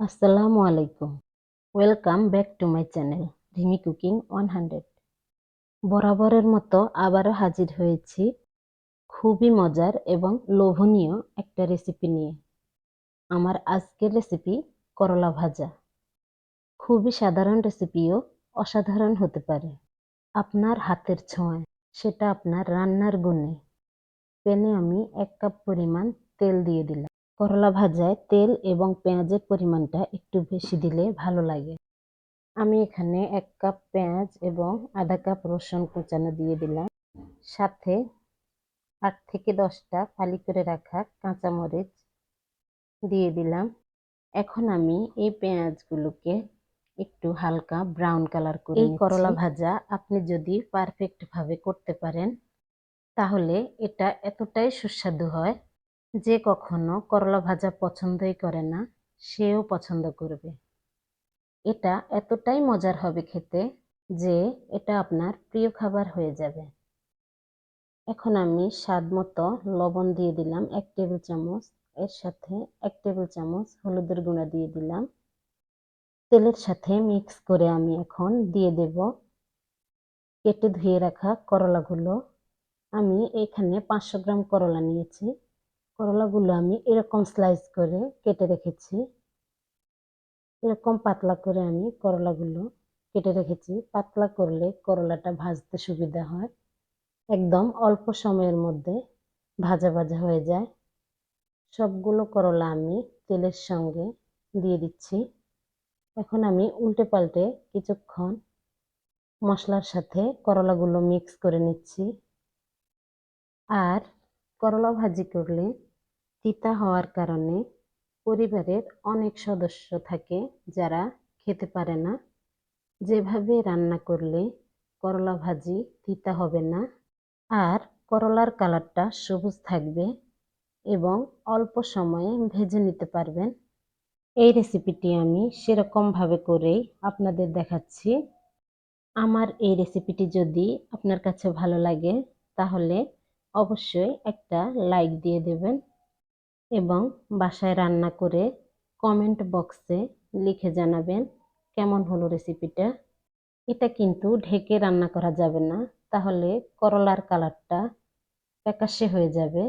আসসালামু আলাইকুম। Welcome back to my channel Rimi cooking one hundred বরাবরের মতো আবারও হাজির হয়েছি খুবই মজার এবং লোভনীয় একটা রেসিপি নিয়ে। আমার আজকের রেসিপি করলা ভাজা। খুবই সাধারণ রেসিপিও অসাধারণ হতে পারে। আপনার হাতের ছোঁয়ায় সেটা আপনার রান্নার গুণে। প্যানে আমি এক কাপ পরিমাণ তেল দিয়ে দিলাম। করলা ভাজায় তেল এবং পেঁয়াজের পরিমাণটা একটু বেশি দিলে ভালো লাগে। আমি এখানে এক কাপ পেঁয়াজ এবং আধা কাপ রসুন কুচানো দিয়ে দিলাম। সাথে আট থেকে দশটা ফালি করে রাখা কাঁচামরিচ দিয়ে দিলাম। এখন আমি এই পেঁয়াজগুলোকে একটু হালকা ব্রাউন কালার করে এই করলা ভাজা আপনি যদি পারফেক্টভাবে করতে পারেন তাহলে এটা এতটাই সুস্বাদু হয় যে কখনো করলা ভাজা পছন্দই করে না, সেও পছন্দ করবে। এটা এতটাই মজার হবে খেতে যে এটা আপনার প্রিয় খাবার হয়ে যাবে। এখন আমি স্বাদ মতো লবণ দিয়ে দিলাম এক টেবিল চামচ, এর সাথে এক টেবিল চামচ হলুদের গুঁড়া দিয়ে দিলাম। তেলের সাথে মিক্স করে আমি এখন দিয়ে দেব কেটে ধুয়ে রাখা করলাগুলো। আমি এখানে পাঁচশো গ্রাম করলা নিয়েছি। করলাগুলো আমি এরকম স্লাইস করে কেটে রেখেছি। এরকম পাতলা করে আমি করলাগুলো কেটে রেখেছি। পাতলা করলে করলাটা ভাজতে সুবিধা হয়। একদম অল্প সময়ের মধ্যে ভাজা ভাজা হয়ে যায়। সবগুলো করলা আমি তেলের সঙ্গে দিয়ে দিচ্ছি। এখন আমি উল্টে পাল্টে কিছুক্ষণ মশলার সাথে করলাগুলো মিক্স করে নিচ্ছি। আর করলা ভাজি করলে তিতা হওয়ার কারণে পরিবারের অনেক সদস্য থাকে যারা খেতে পারে না। যেভাবে রান্না করলে করলা ভাজি তিতা হবে না আর করলার কালারটা সবুজ থাকবে এবং অল্প সময়ে ভেজে নিতে পারবেন। এই রেসিপিটি আমি সেরকমভাবে করেই আপনাদের দেখাচ্ছি। আমার এই রেসিপিটি যদি আপনার কাছে ভালো লাগে তাহলে অবশ্যই একটা লাইক দিয়ে দেবেন। এবং বাসায় রান্না করে কমেন্ট বক্সে লিখে জানাবেন কেমন হলো রেসিপিটা এটা কিন্তু ঢেকে রান্না করা যাবে না, তাহলে করলার কালারটা প্যাকাশে হয়ে যাবে।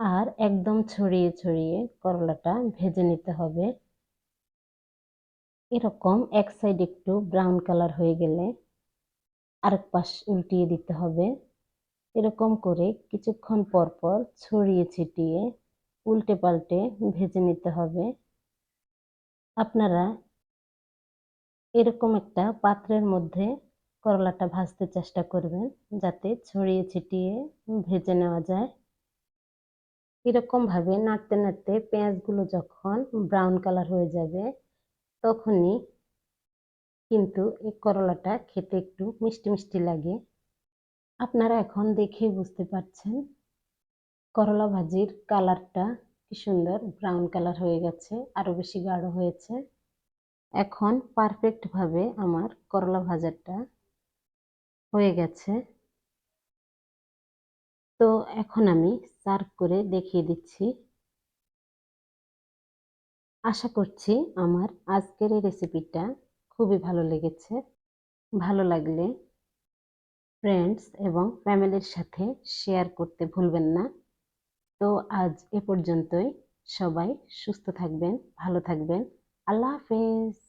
আর একদম ছড়িয়ে ছড়িয়ে করলাটা ভেজে নিতে হবে। এরকম এক সাইড একটু ব্রাউন কালার হয়ে গেলে আরেক পাশ উল্টিয়ে দিতে হবে। এরকম করে কিছুক্ষণ পর পর ছড়িয়ে ছিটিয়ে উল্টে পাল্টে ভেজে নিতে হবে। আপনারা এরকম একটা পাত্রের মধ্যে করলাটা ভাজতে চেষ্টা করবেন, যাতে ছড়িয়ে ছিটিয়ে ভেজে নেওয়া যায়। এরকমভাবে নাড়তে নাড়তে পেঁয়াজগুলো যখন ব্রাউন কালার হয়ে যাবে, তখনই কিন্তু এই করলাটা খেতে একটু মিষ্টি মিষ্টি লাগে। আপনারা এখন দেখেই বুঝতে পারছেন করলা ভাজির কালারটা কি সুন্দর ব্রাউন কালার হয়ে গেছে আরও বেশি গাঢ় হয়েছে। এখন পারফেক্টভাবে আমার করলা ভাজাটা হয়ে গেছে। তো এখন আমি সার্ভ করে দেখিয়ে দিচ্ছি। আশা করছি আমার আজকের এই রেসিপিটা খুবই ভালো লেগেছে। ভালো লাগলে ফ্রেন্ডস এবং ফ্যামিলির সাথে শেয়ার করতে ভুলবেন না। তো আজ এ পর্যন্তই। সবাই সুস্থ থাকবেন ভালো থাকবেন। আল্লাহ হাফেজ।